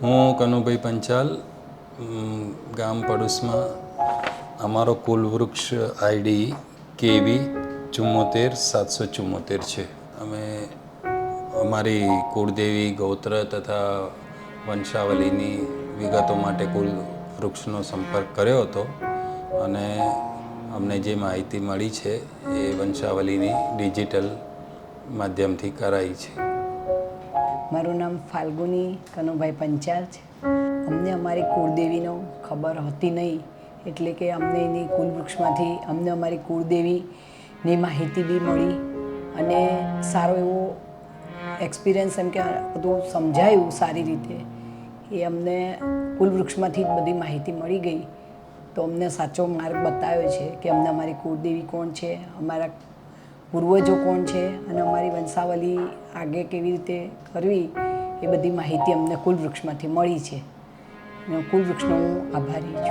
હું કનુભાઈ પંચાલ ગામ પડોશમાં અમારો કુલ વૃક્ષ આઈડી કેવી ચુમ્મોતેર સાતસો ચુમ્મોતેર છે. અમે અમારી કુળદેવી ગોત્ર તથા વંશાવલીની વિગતો માટે કુલ વૃક્ષનો સંપર્ક કર્યો હતો અને અમને જે માહિતી મળી છે એ વંશાવલીની ડિજિટલ માધ્યમથી કરાઈ છે. મારું નામ ફાલ્ગુની કનુભાઈ પંચાલ છે. અમને અમારી કુળદેવીનો ખબર હતી નહીં, એટલે કે અમને એની કુલવૃક્ષમાંથી અમને અમારી કુળદેવીની માહિતી બી મળી અને સારો એવો એક્સપિરિયન્સ એમ કે બધું સમજાયું સારી રીતે, એ અમને કુલવૃક્ષમાંથી જ બધી માહિતી મળી ગઈ. તો અમને સાચો માર્ગ બતાવ્યો છે કે અમને અમારી કુળદેવી કોણ છે, અમારા પૂર્વજો કોણ છે અને અમારી વંશાવલી આગે કેવી રીતે કરવી, એ બધી માહિતી અમને કુલ વૃક્ષમાંથી મળી છે. અને કુલ વૃક્ષનો હું આભારી છું.